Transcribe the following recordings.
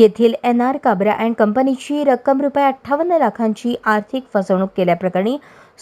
येथील N R Kabra and कंपनीची रक्कम रुपये अठ्ठावन्न लाखांची आर्थिक फसवणूक केल्याप्रकरणी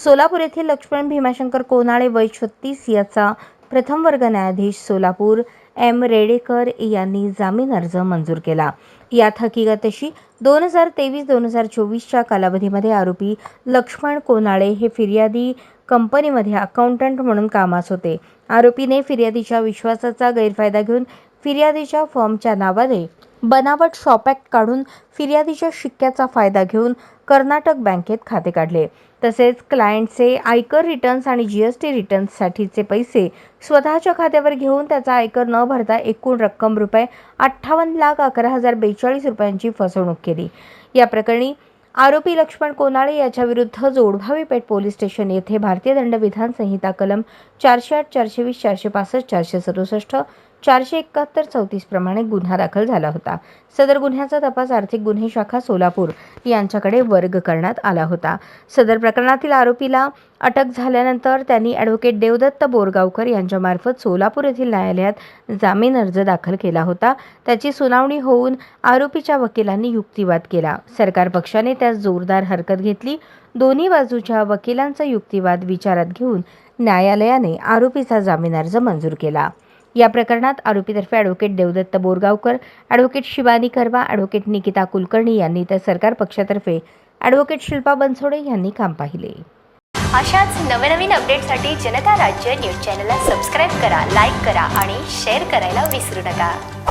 सोलापूर येथील लक्ष्मण भीमाशंकर कोनाळे वय छत्तीस याचा प्रथम वर्ग न्यायाधीश सोलापूर एम रेडेकर यांनी जामीन अर्ज मंजूर केला. यात हकीकतशी दोन हजार तेवीस दोन हजार चोवीसच्या कालावधीमध्ये आरोपी लक्ष्मण कोनाळे हे फिर्यादी कंपनीमध्ये अकाउंटंट म्हणून कामास होते. आरोपीने फिर्यादीच्या विश्वासाचा गैरफायदा घेऊन फिर्यादीच्या फर्मच्या नावाने बनावट शॉप ॲक्ट काढून फिर्यादीच्या शिक्क्याचा फायदा घेऊन कर्नाटक बँकेत खाते काढले. तसेच क्लायंटचे आयकर रिटर्न्स आणि जी एस टी रिटर्न्ससाठीचे पैसे स्वतःच्या खात्यावर घेऊन त्याचा आयकर न भरता एकूण रक्कम रुपये अठ्ठावन्न लाख अकरा हजार बेचाळीस रुपयांची फसवणूक केली. या प्रकरणी आरोपी लक्ष्मण कोनाळे याच्या विरुद्ध जोडभावी पेठ पोलीस स्टेशन येथे भारतीय दंडविधान संहिता कलम चारशे आठ चारशे वीस चारशे पासष्ट चारशे सदुसष्ट चारशे एकाहत्तर चौतीस प्रमाणे गुन्हा दाखल झाला होता. सदर गुन्ह्याचा तपास आर्थिक गुन्हे शाखा सोलापूर यांच्याकडे वर्ग करण्यात आला होता. सदर प्रकरणातील आरोपीला अटक झाल्यानंतर त्यांनी ॲडव्होकेट देवदत्त बोरगावकर यांच्यामार्फत सोलापूर येथील न्यायालयात जामीन अर्ज दाखल केला होता. त्याची सुनावणी होऊन आरोपीच्या वकिलांनी युक्तिवाद केला. सरकार पक्षाने त्यास जोरदार हरकत घेतली. दोन्ही बाजूच्या वकिलांचा युक्तिवाद विचारात घेऊन न्यायालयाने आरोपीचा जामीन अर्ज मंजूर केला. या प्रकरणात आरोपीतर्फे advocate Devdatt Borgaonkar advocate Shivani Karwa advocate Nikita Kulkarni यांनी तर सरकार पक्षातर्फे ॲडव्होकेट शिल्पा बनसोडे यांनी काम पाहिले. अशाच नवनवीन अपडेटसाठी जनता राज्य न्यूज चॅनलला सबस्क्राईब करा लाईक करा आणि शेअर करायला विसरू नका.